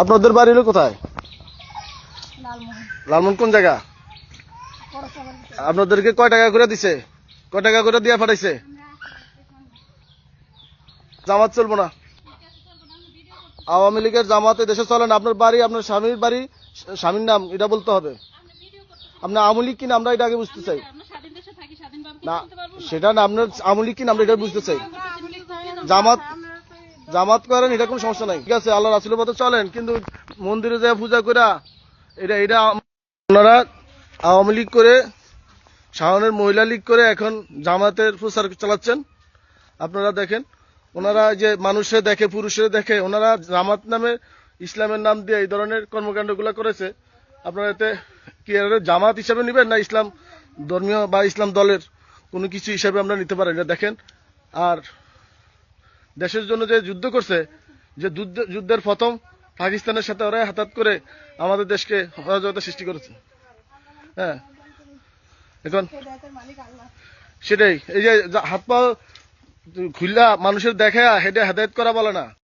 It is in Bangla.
আপনাদের বাড়ি হলো কোথায়? লালমোহন। লালমন কোন জায়গা? আপনাদেরকে কয় টাকা করে দিছে? কয় টাকা করে দিয়ে পাঠাইছে? জামাত চলবো না। আওয়ামী লীগের জামাতে দেশে চলেন আপনার বাড়ি আপনার স্বামীর বাড়ি স্বামীর নাম এটা বলতে হবে। আপনার আওয়ামী লীগ কিনা আমরা এটা আগে বুঝতে চাই। না সেটা না আপনার আওয়ামী লীগ কিনা আমরা এটা বুঝতে চাই। জামাত জামাত করেন, এটা কোনো সমস্যা নাই। ঠিক আছে, আল্লাহ রাসুলের পথে চলেন, কিন্তু মন্দিরে যায় পূজা করা এটা এটা ওনারা আওয়ামী লীগ করে শাহনের মহিলা লীগ করে এখন জামাতের প্রচার চালাচ্ছেন। আপনারা দেখেন, ওনারা যে মানুষে দেখে, পুরুষে দেখে, ওনারা জামাত নামে, ইসলামের নাম দিয়ে এই ধরনের কর্মকাণ্ডগুলো করেছে। আপনারা এতে কি জামাত হিসাবে নেবেন না ইসলাম ধর্মীয় বা ইসলাম দলের কোনো কিছু হিসাবে আমরা নিতে পারি এটা দেখেন। আর দেশের জন্য যে যুদ্ধ করছে, যে যুদ্ধ- যুদ্ধের প্রথম পাকিস্তানের সাথে ওরা হাতাত করে আমাদের দেশকে অরাজকতা সৃষ্টি করেছে। হ্যাঁ। এখন সেটাই, এই যে হাত পা খুললা মানুষের দেখা হেডে হেদায়ত করা বলে না।